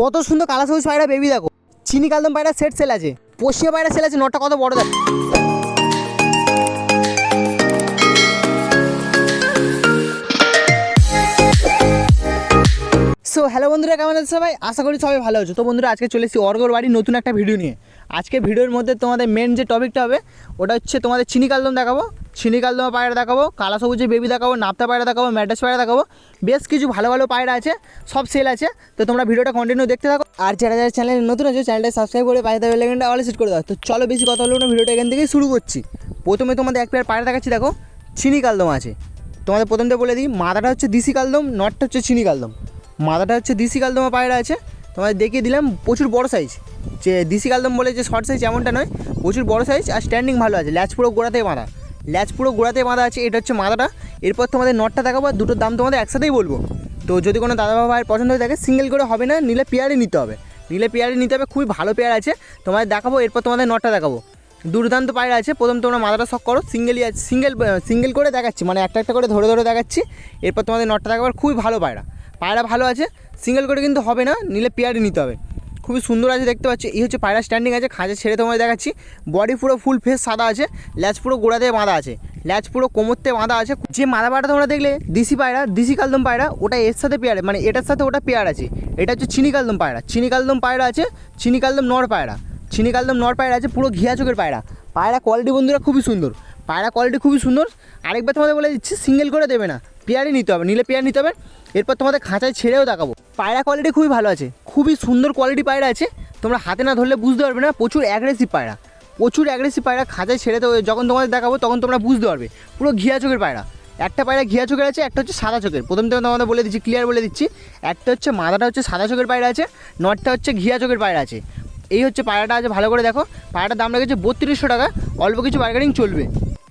কত সুন্দর কালা সবুজ পায়রা বেবি দেখো। চিনি কালদম পায়রা সেট সেল আছে। পশ্চিমা পায়রা সেল আছে, নটটা কত বড় দেখো। সো হ্যালো বন্ধুরা, কেমন আছে সবাই? আশা করি সবাই ভালো আছো। তো বন্ধুরা, আজকে চলে এসেছি অর্গর বাড়ির নতুন একটা ভিডিও নিয়ে। আজকে ভিডিওর মধ্যে তোমাদের মেন যে টপিকটা হবে, ওটা হচ্ছে তোমাদের চিনি কালদম দেখাবো। চিনি কালদম পায়রা দেখাবো, কালা সবুজের বেবি দেখাবো, নাপ্তা পায়রা দেখাবো, ম্যাডাস পায়রা দেখাবো। বেশ কিছু ভালো ভালো পায়রা আছে, সব সেল আছে। তো তোমরা ভিডিওটা কন্টিনিউ দেখতে থাকো। আর যারা যারা চ্যানেলে নতুন আছে চ্যানেলটা সাবস্ক্রাইব করে পাশে থাকা লেগেনটা অল সেট করে দাও। তো চলো বেশি কথা হলো না ভিডিওটা এখান থেকেই শুরু করছি। প্রথমে তোমাদের এক পেয়ার পায়রা দেখাচ্ছি, দেখো। চিনি কালদম আছে। তোমাদের প্রথমটা বলে দিই মাদাটা হচ্ছে দিশি কালদম নটটা হচ্ছে চিনি কালদম। মাদাটা হচ্ছে দিশি কালদমা পায়রা আছে। তোমাদের দেখিয়ে দিলাম, প্রচুর বড় সাইজ যে দিশি কালদম বলে যে শর্ট সাইজ এমনটা নয়, প্রচুর বড় সাইজ আর স্ট্যান্ডিং ভালো আছে ল্যাচ পুরো গোড়াতে বাঁধা। ল্যাচ পুরো গোড়াতে বাঁধা আছে, এটা হচ্ছে মাথাটা। এরপর তোমাদের নটটা দেখাবো আর দুটোর দাম তোমাদের একসাথেই বলব। তো যদি কোনো দাদা বাবা ভাইয়ের পছন্দ হয়ে থাকে সিঙ্গেল করে হবে না, নিলে পেয়ারই নিতে হবে। নিলে পেয়ারই নিতে হবে, খুবই ভালো পেয়ার আছে। তোমাদের দেখাবো, এরপর তোমাদের নটটা দেখাবো। দুর্দান্ত পায়রা আছে, প্রথম তোমরা মাথাটা শখ করো সিঙ্গেলই আছে সিঙ্গেল সিঙ্গেল করে দেখাচ্ছি মানে একটা একটা করে ধরে ধরে দেখাচ্ছি। এরপর তোমাদের নটটা দেখাবার খুবই ভালো পায়রা পায়রা ভালো আছে সিঙ্গেল করে কিন্তু হবে না, নিলে পেয়ারই নিতে হবে। খুবই সুন্দর আছে দেখতে পাচ্ছি, এই হচ্ছে পায়রা স্ট্যান্ডিং আছে, খাঁচা ছেড়ে তোমাদের দেখাচ্ছি। বডি পুরো ফুল ফেস সাদা আছে ল্যাচ পুরো গোড়াতে বাঁধা আছে ল্যাচ পুরো কোমরতে বাঁধা আছে। যে মাদা পায়রা তোমরা দেখলে, দিশি পায়রা, দিশি কালদম পায়রা, ওটা এর সাথে পেয়ার মানে এটার সাথে ওটা পেয়ার আছে। এটা হচ্ছে চিনি কালদম পায়রা, চিনি কালদম পায়রা আছে, চিনি কালদম নর পায়রা, চিনি কালদম নর পায়রা আছে, পুরো ঘিয়া চোখের পায়রা। পায়রা কোয়ালিটি বন্ধুরা খুবই সুন্দর, পায়রা কোয়ালিটি খুবই সুন্দর। আরেকবার তোমাদের বলে দিচ্ছি সিঙ্গেল করে দেবে না। পেয়ারই নিতে হবে, নিলে পেয়ার নিতে হবে। এরপর তোমাদের খাঁচায় ছেড়েও দেখাবো। পায়রা কোয়ালিটি খুবই ভালো আছে। খুবই সুন্দর কোয়ালিটি পায়রা আছে। তোমরা হাতে না ধরলে বুঝতে পারবে না, প্রচুর অ্যাগ্রেসিভ পায়রা। প্রচুর অ্যাগ্রেসিভ পায়রা খাঁচায় ছেড়ে তো যখন তোমাদের দেখাবো তখন তোমরা বুঝতে পারবে। পুরো ঘিয়া চোখের পায়রা। একটা পায়রা ঘিয়া চোখের আছে, একটা হচ্ছে সাদা চোখের। প্রথম থেকে তোমাদের বলে দিচ্ছি ক্লিয়ার বলে দিচ্ছি। একটা হচ্ছে মাথাটা হচ্ছে সাদা চোখের পায়রা আছে, নটটা হচ্ছে ঘিয়া চোখের পায়রা আছে। এই হচ্ছে পায়রাটা আছে, ভালো করে দেখো। পায়রাটার দাম রেখেছে বত্রিশশো টাকা, অল্প কিছু বার্গেনিং চলবে।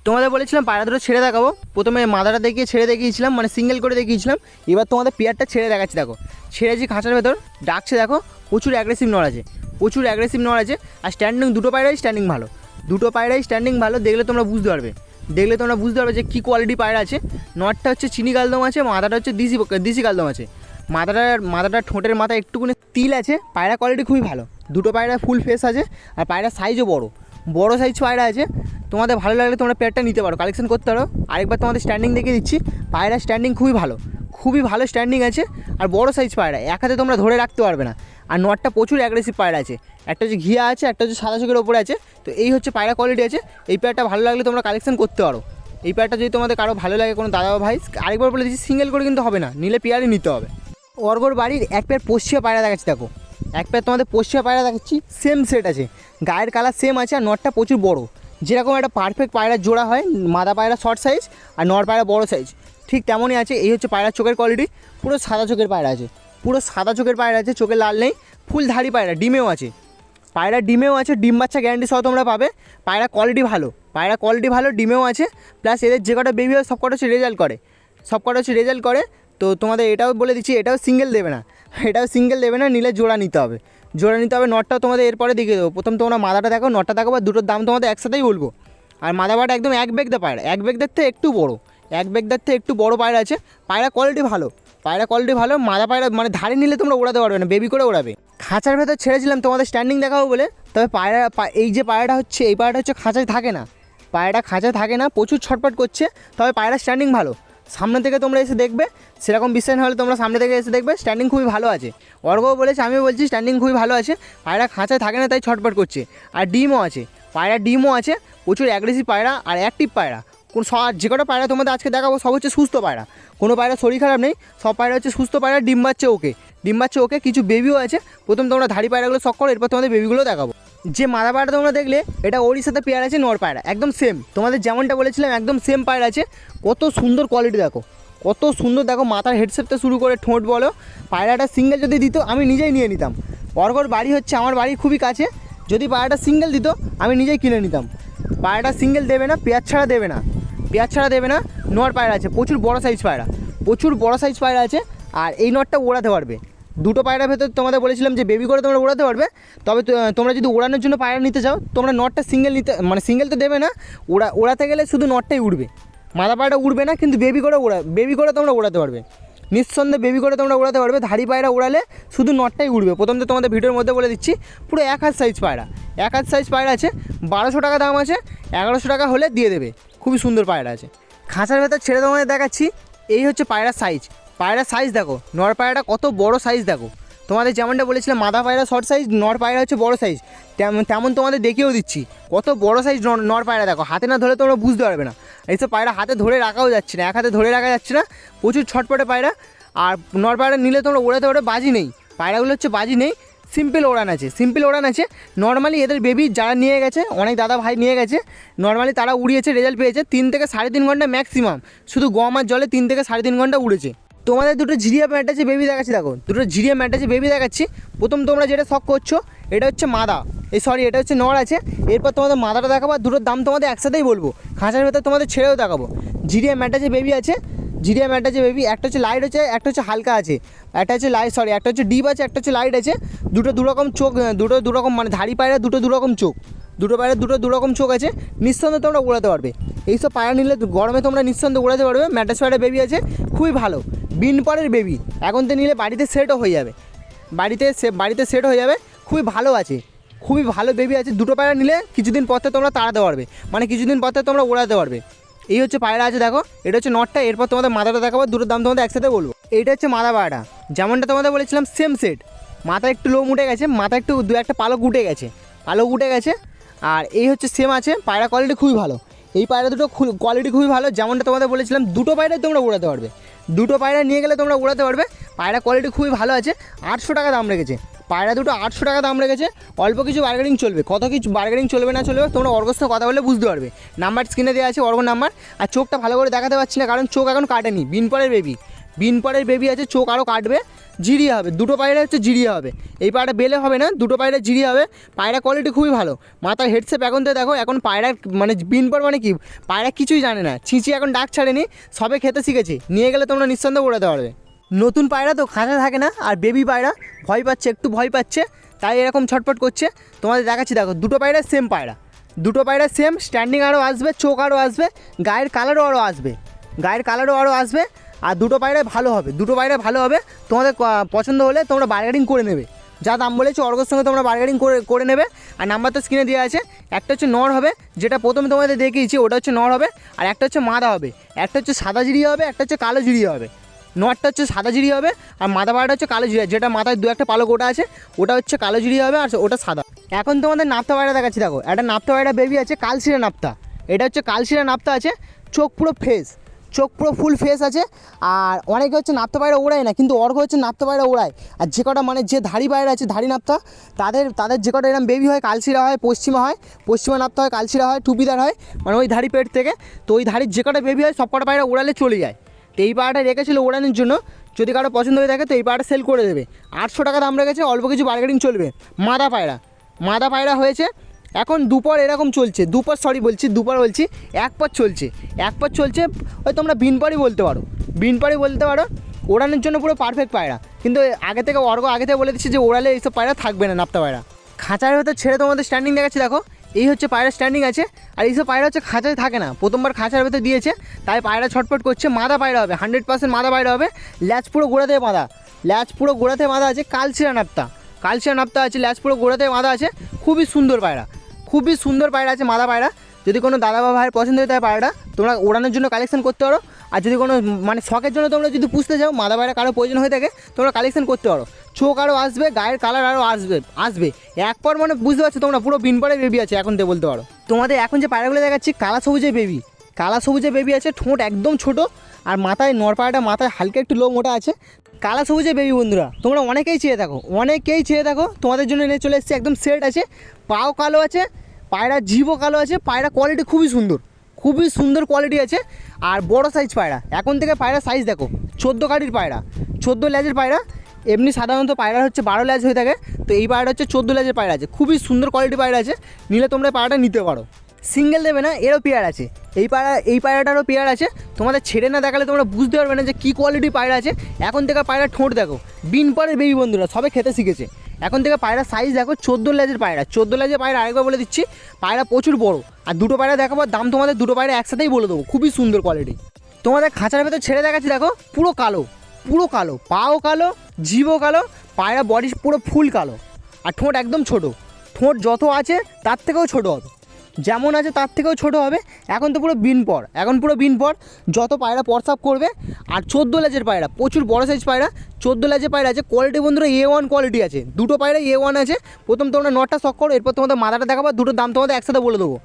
তোমাদের বলেছিলাম পায়রা দুটো ছেড়ে দেখাবো। প্রথমে মাথাটা দেখিয়ে ছেড়ে দেখিয়েছিলাম মানে সিঙ্গেল করে দেখিয়েছিলাম। এবার তোমাদের পেয়ারটা ছেড়ে দেখাচ্ছি, দেখো। ছেড়েছি খাঁচার ভেতর, ডাকছে, দেখো, প্রচুর অ্যাগ্রেসিভ নড় আছে, প্রচুর অ্যাগ্রেসিভ নড় আছে, আর স্ট্যান্ডিং দুটো পায়রাই স্ট্যান্ডিং ভালো। দুটো পায়রাই স্ট্যান্ডিং ভালো, দেখলে তোমরা বুঝতে পারবে। দেখলে তোমরা বুঝতে পারবে যে কী কোয়ালিটি পায়রা আছে। নটটা হচ্ছে চিনি কালদম আছে মাথাটা হচ্ছে দিশি দিশি কালদম আছে। মাথাটার মাথাটার ঠোঁটের মাথায় একটুকুনি তিল আছে, পায়রা কোয়ালিটি খুবই ভালো। দুটো পায়রা ফুল ফেস আছে, আর পায়রা সাইজও বড়। বড় সাইজ পায়রা আছে, তোমাদের ভালো লাগলে তোমরা পেয়ারটা নিতে পারো। কালেকশন করতে পারো। আরেকবার তোমাদের স্ট্যান্ডিং দেখিয়ে দিচ্ছি। পায়রা স্ট্যান্ডিং খুবই ভালো। খুবই ভালো স্ট্যান্ডিং আছে। আর বড় সাইজ পায়রা, এক হাতে তোমরা ধরে রাখতে পারবে না। আর নটটা প্রচুর অ্যাগ্রেসিভ পায়রা আছে। একটা হচ্ছে ঘিয়া আছে, একটা হচ্ছে সাদা চোখের ওপরে আছে। তো এই হচ্ছে পায়রা কোয়ালিটি আছে। এই পেয়ারটা ভালো লাগলে তোমরা কালেকশন করতে পারো। এই পেয়ারটা যদি তোমাদের কারও ভালো লাগে, কোনো দাদা ভাই, আরেকবার বলে দিচ্ছি সিঙ্গেল করে কিন্তু হবে না। নিলে পেয়ারই নিতে হবে। অর্গর বাড়ির এক পেয়ার পশ্চিমা পায়রা দেখাচ্ছি, দেখো। এক পেয়ার তোমাদের পশ্চিমা পায়রা দেখাচ্ছি সেম সেট আছে। গায়ের কালার সেম আছে আর নটটা প্রচুর বড়। যেরকম একটা পারফেক্ট পায়রার জোড়া হয়, মাদা পায়রা শর্ট সাইজ আর নর পায়রা বড় সাইজ ঠিক তেমনই আছে, এই হচ্ছে পায়রার চোখের কোয়ালিটি পুরো সাদা চোখের পায়রা আছে। পুরো সাদা চোখের পায়রা আছে, চোখে লাল নেই ফুল ধাড়ি পায়রা, ডিমেও আছে। পায়রা ডিমেও আছে, ডিম বাচ্চা গ্যারান্টি সহ তোমরা পাবে। পায়রা কোয়ালিটি ভালো, পায়রা কোয়ালিটি ভালো, ডিমেও আছে। প্লাস এদের যে কটা বেবি হয় সব কটা হচ্ছে রেজাল্ট করে। সব কটা হচ্ছে রেজাল্ট করে। তো তোমাদের এটাও বলে দিচ্ছি, এটাও সিঙ্গেল দেবে না। এটাও সিঙ্গেল দেবে না, নিলে জোড়া নিতে হবে। জোড়া নিতে হবে নটটাও তোমাদের এরপরে দেখিয়ে দেবো। প্রথম তোমরা মাদাটা দেখো নটটা দেখো, বা দুটোর দাম তোমাদের একসাথেই বলব। আর মাদা পায়রা একদম এক বেগ দা পায়রা, এক বেগ দেখতে একটু বড়, এক বেগ দেখতে একটু বড় পায়রা আছে। পায়রা কোয়ালিটি ভালো, পায়রা কোয়ালিটি ভালো, মাদা পায়রা মানে ধারে নিলে তোমরা ওড়াতে পারবে না বেবি করে ওড়াবে। খাঁচার ভেতর ছেড়েছিলাম তোমাদের স্ট্যান্ডিং দেখাবো বলে। তবে পায়রা এই যে পায়রাটা হচ্ছে, এই পায়রাটা হচ্ছে খাঁচায় থাকে না। পায়রাটা খাঁচায় থাকে না, প্রচুর ছটপট করছে, তবে পায়রা স্ট্যান্ডিং ভালো। সামনে থেকে তোমরা এসে দেখবে, সেরকম বিশ্বাস হলে তোমরা সামনে থেকে এসে দেখবে স্ট্যান্ডিং খুবই ভালো আছে। অর্গও বলেছে, আমিও বলছি স্ট্যান্ডিং খুবই ভালো আছে, পায়রা খাঁচায় থাকে না, তাই ছটপট করছে। আর ডিমও আছে, পায়রা ডিমও আছে, প্রচুর অ্যাগ্রেসিভ পায়রা আর অ্যাক্টিভ পায়রা। কোন যে কটা পায়রা তোমাদের আজকে দেখাবো, সব হচ্ছে সুস্থ পায়রা। কোনো পায়রা শরীর খারাপ নেই, সব পায়রা হচ্ছে সুস্থ পায়রা, ডিম বাচ্চা ওকে। ডিম বাচ্চা ওকে, কিছু বেবিও আছে, প্রথম তোমরা ধাড়ি পায়রাগুলো শখ করো, এরপর তোমাদের বেবিগুলো দেখাবো। যে মাদা পায়রা তোমরা দেখলে, এটা সাথে পেয়ার আছে, নর পায়রা। একদম সেম তোমাদের যেমনটা বলেছিলাম, একদম সেম পায়রা আছে। কত সুন্দর কোয়ালিটি দেখো। কত সুন্দর দেখো, মাথার হেডসেটটা শুরু করে ঠোঁট বলো। পায়রাটা সিঙ্গেল যদি দিত, আমি নিজেই নিয়ে নিতাম। অর্গর বাড়ি হচ্ছে, আমার বাড়ি খুবই কাছে। যদি পায়রাটা সিঙ্গেল দিত, আমি নিজেই কিনে নিতাম। পায়রাটা সিঙ্গেল দেবে না, পেঁয়াজ ছাড়া দেবে না। পেঁয়াজ ছাড়া দেবে না, নর পায়রা আছে। প্রচুর বড় সাইজ পায়রা। প্রচুর বড় সাইজ পায়রা আছে, আর এই নটটা ওড়াতে পারবে। দুটো পায়রার ভেতর তোমাদের বলেছিলাম যে বেবি করে তোমরা ওড়াতে পারবে। তবে তোমরা যদি ওড়ানোর জন্য পায়রা নিতে চাও, তোমরা নটটা সিঙ্গেল নিতে মানে সিঙ্গেল তো দেবে না ওড়া ওড়াতে গেলে শুধু নটটাই উড়বে। মাদা পায়রাটা উড়বে না, কিন্তু বেবি করে ওড়া বেবি করে তোমরা ওড়াতে পারবে। নিঃসন্দেহে বেবি করে তোমরা উড়াতে পারবে, ধাড়ি পায়রা উড়ালে শুধু নটটাই উড়বে। প্রথম তো তোমাদের ভিডিওর মধ্যে বলে দিচ্ছি, পুরো এক হাত সাইজ পায়রা। এক হাত সাইজ পায়রা আছে, বারোশো টাকা দাম আছে, এগারোশো টাকা হলে দিয়ে দেবে। খুবই সুন্দর পায়রা আছে। খাঁচার ভেতর ছেড়ে তোমাদের দেখাচ্ছি, এই হচ্ছে পায়রার সাইজ পায়রার সাইজ দেখো। নর পায়রাটা কত বড় সাইজ দেখো। তোমাদের যেমনটা বলেছিলাম, মাদা পায়রা শর্ট সাইজ নর পায়রা হচ্ছে বড় সাইজ তেমন তেমন তোমাদের দেখিয়েও দিচ্ছি। কত বড় সাইজ নর পায়রা দেখো। হাতে না ধরে তোমরা বুঝতে পারবে না। এইসব পায়রা হাতে ধরে রাখাও যাচ্ছে না, এক হাতে ধরে রাখা যাচ্ছে না। প্রচুর ছটপটে পায়রা। আর নর পায়রা নিলে তোমরা ওড়াতে ওড়ে বাজি নেই। পায়রাগুলো হচ্ছে বাজি নেই। সিম্পল ওড়ান আছে সিম্পল ওড়ান আছে। নর্মালি এদের বেবি যারা নিয়ে গেছে, অনেক দাদা ভাই নিয়ে গেছে নর্মালি তারা উড়িয়েছে রেজাল্ট পেয়েছে তিন থেকে সাড়ে তিন ঘণ্টা ম্যাক্সিমাম শুধু গম আর জলে তিন থেকে সাড়ে তিন ঘণ্টা উড়েছে। তোমাদের দুটো ঝিরিয়া আছে বেবি দেখাচ্ছি, দেখো। দুটো ঝিরিয়া আছে বেবি দেখাচ্ছি। প্রথম তোমরা যেটা শখ করছ, এটা হচ্ছে মাদা। এই সরি এটা হচ্ছে নর আছে। এরপর তোমাদের মাদাটা দেখাবো দুটোর দাম তোমাদের একসাথেই বলব। খাঁচার ভেতর তোমাদের ছেড়েও দেখাবো। জিরিয়া ম্যাটাচে বেবি আছে। জিরিয়া ম্যাটাচে বেবি একটা হচ্ছে লাইট আছে, একটা হচ্ছে হালকা আছে। একটা হচ্ছে লাইট সরি একটা হচ্ছে ডিপ আছে, একটা হচ্ছে লাইট আছে। দুটো দুরকম চোখ দুটো দুরকম মানে ধাড়ি পায়রা, দুটো দুরকম চোখ। দুটো পায়রা, দুটো দুরকম চোখ আছে। নিঃসন্দেহে তোমরা উড়াতে পারবে। এইসব পায়রা নিলে গরমে তোমরা নিঃসন্দেহে উড়াতে পারবে। ম্যাটাস পায়রা বেবি আছে। খুবই ভালো। বিন পরের বেবি এখন তো নিলে বাড়িতে সেটও হয়ে যাবে। বাড়িতে সে, বাড়িতে সেট হয়ে যাবে, খুবই ভালো আছে। খুবই ভালো বেবি আছে, দুটো পায়রা নিলে কিছুদিন পর থেকে তোমরা তাড়াতে পারবে। মানে কিছুদিন পর থেকে তোমরা ওড়াতে পারবে। এই হচ্ছে পায়রা আছে, দেখো। এটা হচ্ছে নটটা এরপর তোমাদের মাথাটা দেখাবো দুটোর দাম তোমাদের একসাথে বলব। এইটা হচ্ছে মাদা পায়রাটা যেমনটা তোমাদের বলেছিলাম সেম সেট মাথা একটু লোম উঠে গেছে মাথা একটু দু একটা পালক উঠে গেছে। পালক উঠে গেছে। আর এই হচ্ছে সেম আছে, পায়রা কোয়ালিটি খুবই ভালো। এই পায়রা দুটো কোয়ালিটি খুবই ভালো, যেমনটা তোমাদের বলেছিলাম, দুটো পায়রাই তোমরা উড়াতে পারবে। দুটো পায়রা নিয়ে গেলে তোমরা উড়াতে পারবে। পায়রা কোয়ালিটি খুবই ভালো আছে। আটশো টাকা দাম রেখেছে। পায়রা দুটো আটশো টাকা দাম রেখেছে। অল্প কিছু বার্গেনিং চলবে। কত কিছু বার্গেনিং চলবে না চলবে তোমরা অর্গর সাথে কথা বলে বুঝতে পারবে। নাম্বার স্ক্রিনে দেওয়া আছে অর্গ নাম্বার আর চোখটা ভালো করে দেখাতে পারছি না, কারণ চোখ এখন কাটেনি। বিন বিনপরের বেবি বিনপরের বেবি আছে, চোখ আরও কাটবে, জিরিয়ে হবে। দুটো পায়রা হচ্ছে জিরিয়ে হবে। এই পায়রা বেলে হবে না, দুটো পায়রা জিরিয়ে হবে। পায়রা কোয়ালিটি খুবই ভালো। মাথার হেডসেপ এখন তো দেখো, এখন পায়রা মানে বিন পর মানে কি? পায়রা কিছুই জানে না। ছিঁচি এখন ডাক ছাড়েনি, সবে খেতে শিখেছে। নিয়ে গেলে তোমরা নিঃসন্দেহে উড়াতে পারবে। নতুন পায়রা তো খাঁচা থাকে না, আর বেবি পায়রা ভয় পাচ্ছে, একটু ভয় পাচ্ছে, তাই এরকম ছটপট করছে। তোমাদের দেখাচ্ছি, দেখো, দুটো পায়রা সেম পায়রা। দুটো পায়রা সেম স্ট্যান্ডিং আরও আসবে, চোখ আরও আসবে, গায়ের কালারও আরও আসবে। গায়ের কালারও আরও আসবে আর দুটো পায়রায় ভালো হবে, দুটো পায়রা ভালো হবে, তোমাদের পছন্দ হলে তোমরা বার্গেনিং করে নেবে। যা দাম বলেছে অর্গর সঙ্গে তোমরা বার্গেনিং করে করে নেবে। আর নাম্বার তো স্ক্রিনে দেওয়া আছে, একটা হচ্ছে নর হবে, যেটা প্রথমে তোমাদের দেখিয়েছি, ওটা হচ্ছে নর হবে, আর একটা হচ্ছে মাদা হবে। একটা হচ্ছে সাদা জিরিয়ে হবে, একটা হচ্ছে কালো জিরিয়ে হবে। নটটা হচ্ছে সাদা জিরি হবে, আর মাথা পাড়াটা হচ্ছে কালো জিরি যেটা মাথায় দু একটা পালক ওটা আছে, ওটা হচ্ছে কালো জিরি হবে, আর ওটা সাদা। এখন তোমাদের নাপ্তা পায়রা দেখাচ্ছি, দেখো। একটা নাপ্তা পায়রা বেবি আছে, কালশিরা নাপ্তা। এটা হচ্ছে কালশিরা নাপ্তা আছে, চোখ পুরো ফেস চোখ পুরো ফুল ফেস আছে। আর অনেকে হচ্ছে নাপ্তা পায়রা ওড়ায় না, কিন্তু অর্ঘ হচ্ছে নাপ্তা পায়রা ওড়ায় আর যে কটা মানে যে ধাড়ি পায়রা আছে, ধাড়ি নাপ্তা, তাদের তাদের যে কটা এরকম বেবি হয়, কালশিরা হয়, পশ্চিমা হয়, পশ্চিমা নাপ্তা হয়, কালশিরা হয়, টুপিদার হয় মানে ওই ধাড়ি পেট থেকে। তো ওই ধাড়ির যে কটা বেবি হয়, সব কটা পায়রা ওড়ালে চলে যায়। তো এই পাড়াটা রেখেছিল ওড়ানোর জন্য, যদি কারও পছন্দ হয়ে থাকে, তো এই পাড়াটা সেল করে দেবে। আটশো টাকা দাম রেখেছে, অল্প কিছু বার্গেনিং চলবে। মাদা পায়রা মাদা পায়রা হয়েছে এখন দুপর এরকম চলছে, দুপর সরি বলছি, দুপর বলছি, এক পর চলছে, এক পর চলছে, ওই তোমরা বিনপাড়ি বলতে পারো, বিনপাড়ি বলতে পারো, ওড়ানোর জন্য পুরো পারফেক্ট পায়রা, কিন্তু আগে থেকে অর্গ আগে থেকে বলে দিচ্ছি যে ওড়ালে এইসব পায়রা থাকবে না নাপতা পায়রা। খাঁচার ভেতর ছেড়ে তোমাদের স্ট্যান্ডিং দেখাচ্ছি, দেখো, এই হচ্ছে পায়রা স্ট্যান্ডিং আছে, আর এইসব পায়রা হচ্ছে খাঁচায় থাকে না, প্রথমবার খাঁচার ভেতর দিয়েছে, তাই পায়রা ছটপট করছে, মাদা পায়রা হবে হান্ড্রেড পার্সেন্ট মাদা পায়রা হবে, ল্যাচ পুরো গোড়াতে বাঁধা ল্যাচ পুরো গোড়াতে বাঁধা আছে কালচিরা নাপ্তা কালচিরা নাপ্তা আছে, ল্যাচ পুরো গোড়াতে বাঁধা আছে, খুবই সুন্দর পায়রা খুবই সুন্দর পায়রা আছে, মাদা পায়রা। যদি কোনো দাদা বা ভাইয়ের পছন্দ হয়ে থাকে পায়রাটা, তোমরা ওড়ানোর জন্য কালেকশন করতে পারো। আর যদি কোনো মানে শখের জন্য তোমরা যদি পুষতে চাও, মাদা পায়রা কারও প্রয়োজন হয়ে থাকে, তোমরা কালেকশন করতে পারো। চোখ আরও আসবে, গায়ের কালার আরও আসবে আসবে। এক পর মানে বুঝতে পারছ তোমরা, পুরো বিনপরে বেবি আছে, এখন থেকে বলতে পারো। তোমাদের এখন যে পায়রাগুলো দেখাচ্ছি, কালা সবুজে বেবি কালা সবুজে বেবি আছে, ঠোঁট একদম ছোট, আর মাথায় নরপাড়াটা মাথায় হালকা একটু লো মোটা আছে। কালা সবুজে বেবি বন্ধুরা, তোমরা অনেকেই চেয়ে থাকো, অনেকেই চেয়ে থাকো, তোমাদের জন্য নিয়ে চলে এসেছি, একদম সেট আছে, পাও কালো আছে পায়রা জিভও কালো আছে, পায়রা কোয়ালিটি খুবই সুন্দর খুবই সুন্দর কোয়ালিটি আছে, আর বড় সাইজ পায়রা। এখন থেকে পায়রা সাইজ দেখো, চোদ্দ কাঠির পায়রা, চোদ্দ লেজের পায়রা, এমনি সাধারণত পায়রা হচ্ছে বারো লেজ হয়ে থাকে, তো এই পায়রা হচ্ছে চোদ্দ লেজের পায়রা আছে, খুবই সুন্দর কোয়ালিটি পায়রা আছে, নিলে তোমরা পায়রাটা নিতে পারো। সিঙ্গেল দেবে না, এরও পেয়ার আছে, এই পায়রা, এই পায়রাটারও পেয়ার আছে, তোমাদের ছেড়ে না দেখালে তোমরা বুঝতে পারবে না যে কী কোয়ালিটি পায়রা আছে, এখন থেকে পায়রা ঠোঁট দেখো বিন পরের বেবি বন্ধুরা, সবে খেতে শিখেছে। এখন থেকে পায়রা সাইজ দেখো চোদ্দ লাইজের পায়রা, চোদ্দ লাইজের পায়রা আরেকবার বলে দিচ্ছি, পায়রা প্রচুর বড়। আর দুটো পায়রা দেখাবো দাম তোমাদের দুটো পায়রা একসাথেই বলে দেবো, খুবই সুন্দর কোয়ালিটি তোমাদের খাঁচার ভেতর ছেড়ে দেখাচ্ছি, দেখো, পুরো কালো পুরো কালো, পাও কালো, জিভও কালো, পায়রা বডি পুরো ফুল কালো। আর ঠোঁট একদম ছোট, ঠোঁট যত আছে তার থেকেও ছোট হবে। যেমন আছে তার থেকেও ছোট হবে। এখন তো পুরো বিন পর। এখন পুরো বিন পর। যত পায়রা প্রসাব করবে, আর চোদ্দ লেজের পায়রা, প্রচুর বড় সাইজ পায়রা, চোদ্দ লেজের পায়রা আছে। কোয়ালিটি বন্ধুরা এ ওয়ান কোয়ালিটি আছে। দুটো পায়রা এ ওয়ান আছে। প্রথম তোমরা নটটা শখ করো, এরপর তোমাদের মাথাটা দেখাবো দুটো দাম তোমাদের একসাথে বলে দেবো।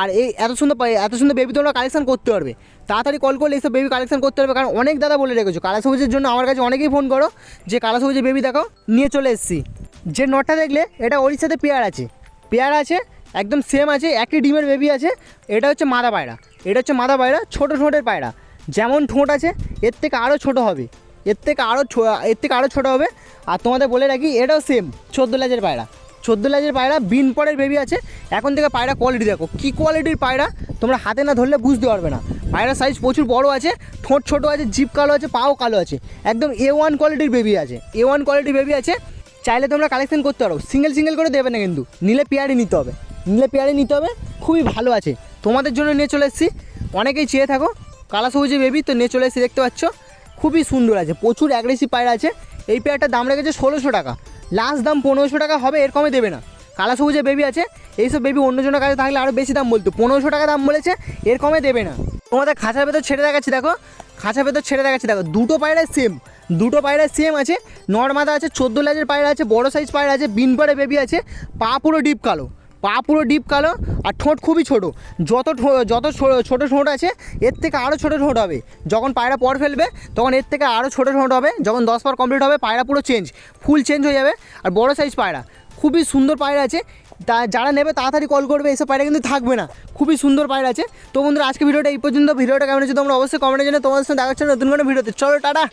আর এই এত সুন্দর এত সুন্দর বেবি তোমরা কালেকশন করতে পারবে। তাড়াতাড়ি কল করলে এইসব বেবি কালেকশন করতে পারবে, কারণ অনেক দাদা বলে রেখেছো। কালা সবুজের জন্য আমার কাছে অনেকেই ফোন করো, যে কালা সবুজের বেবি দেখাও, নিয়ে চলে এসেছি। যে নটটা দেখলে, এটা ওড়িশাতে পেয়ার আছে। পেয়ার আছে একদম সেম আছে, একই ডিমের বেবি আছে। এটা হচ্ছে মাদা পায়রা। এটা হচ্ছে মাদা পায়রা, ছোটো ঠোঁটের পায়রা। যেমন ঠোঁট আছে, এর থেকে আরও ছোটো হবে। এর থেকে আরও এর থেকে আরও ছোটো হবে। আর তোমাদের বলে রাখি, এটাও সেম চোদ্দ লাজের পায়রা। চোদ্দ লাজের পায়রা, বিন পরের বেবি আছে। এখন থেকে পায়রা কোয়ালিটি দেখো। কী কোয়ালিটির পায়রা, তোমরা হাতে না ধরলে বুঝতে পারবে না। পায়রার সাইজ প্রচুর বড় আছে, ঠোঁট ছোটো আছে জিপ কালো আছে, পাও কালো আছে। একদম এ ওয়ান কোয়ালিটির বেবি আছে। এ ওয়ান কোয়ালিটির বেবি আছে। চাইলে তোমরা কালেকশন করতে পারো। সিঙ্গেল সিঙ্গেল করে দেবে না কিন্তু। নিলে পেয়ারই নিতে হবে। নিলে পেয়ারই নিতে হবে, খুবই ভালো আছে। তোমাদের জন্য নিয়ে চলে এসেছি। অনেকেই চেয়ে থাকো কালা সবুজে বেবি তো নিয়ে চলে এসেছি, দেখতে পাচ্ছ? খুবই সুন্দর আছে, প্রচুর অ্যাগ্রেসিভ পায়রা আছে। এই পেয়ারটার দাম রেখেছে ষোলোশো টাকা। লাস্ট দাম পনেরোশো টাকা হবে, এর কমে দেবে না। কালা সবুজে বেবি আছে, এইসব বেবি অন্যজনের কাছে থাকলে আরও বেশি দাম বলতো। পনেরোশো টাকা দাম বলেছে, এর কমে দেবে না। তোমাদের খাঁচার ভেতর ছেড়ে দেখাচ্ছি, দেখো। খাঁচার ভেতর ছেড়ে দেখাচ্ছি, দেখো। দুটো পায়রা সেম দুটো পায়রা সেম আছে। নর্মাদা আছে, চোদ্দ লেজের পায়রা আছে, বড় সাইজ পায়রা আছে বিন পাড়ে বেবি আছে, পা পুরো ডিপ কালো। পা পুরো ডিপ কালো আর ঠোঁট খুবই ছোট। যত যত ছোট ঠোঁট আছে, এর থেকে আরও ছোট ঠোঁট হবে। যখন পায়রা পর ফেলবে, তখন এর থেকে আরও ছোট ঠোঁট হবে। যখন দশ বার কমপ্লিট হবে, পায়রা পুরো চেঞ্জ ফুল চেঞ্জ হয়ে যাবে। আর বড় সাইজ পায়রা, খুবই সুন্দর পায়রা আছে। তা যারা নেবে, তাড়াতাড়ি কল করবে, এসব পায়রা কিন্তু থাকবে না। খুবই সুন্দর পায়রা আছে। তো বন্ধুরা, আজকে ভিডিওটা এই পর্যন্ত। ভিডিওটা কেমন হচ্ছে তোমরা অবশ্যই কমেন্টে জন্য তোমাদের সঙ্গে দেখা হচ্ছে নতুন কোনো ভিডিওতে। চলো, টাটা!